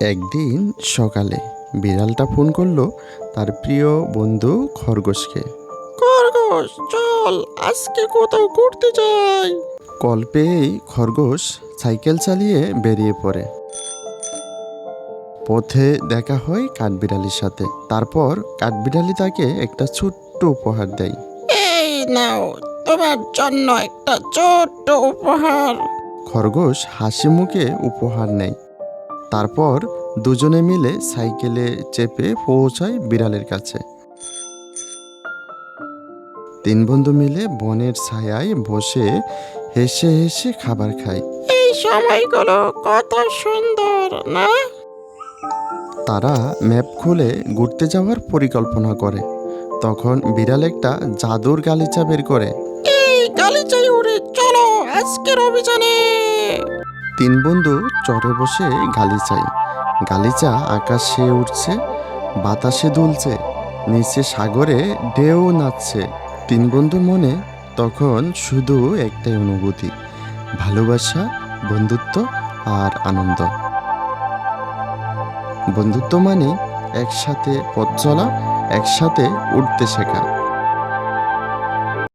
একদিন সকালে বিড়ালটা ফোন করল তার প্রিয় বন্ধু খরগোশকে। খরগোশ চল আজকে কোথাও ঘুরতে যাই। কল পেয়েই খরগোশ সাইকেল চালিয়ে বেরিয়ে পড়ে। পথে দেখা হয় কাঠবিড়ালির সাথে। তারপর কাঠবিড়ালি তাকে একটা ছোট্ট উপহার দেয়। এই নাও তোমার জন্য একটা ছোট্ট উপহার। খরগোশ হাসি মুখে উপহার নেয়। তারপর দুজনে মিলে সাইকেলে চেপে পৌঁছায় বিড়ালের কাছে। তিন বন্ধু মিলে বনের ছায়ায় বসে হেসে হেসে খাবার খায়। এই সময়গুলো কত সুন্দর না? তারা ম্যাপ খুলে ঘুরতে যাওয়ার পরিকল্পনা করে। তখন বিড়াল একটা জাদুর গালিচা বের করে। এই গালিচাই উড়ে চলো আজকের অভিযানে। তিন বন্ধু চরে বসে গালিচায় গালিচা আকাশে উঠছে বাতাসে দুলছে, নিচে সাগরে ঢেউ নাচছে। তিন বন্ধুর মনে তখন শুধু একটাই অনুভূতি, ভালোবাসা, বন্ধুত্ব আর আনন্দ। বন্ধুত্ব মানে একসাথে পথ চলা, একসাথে উঠতে শেখা।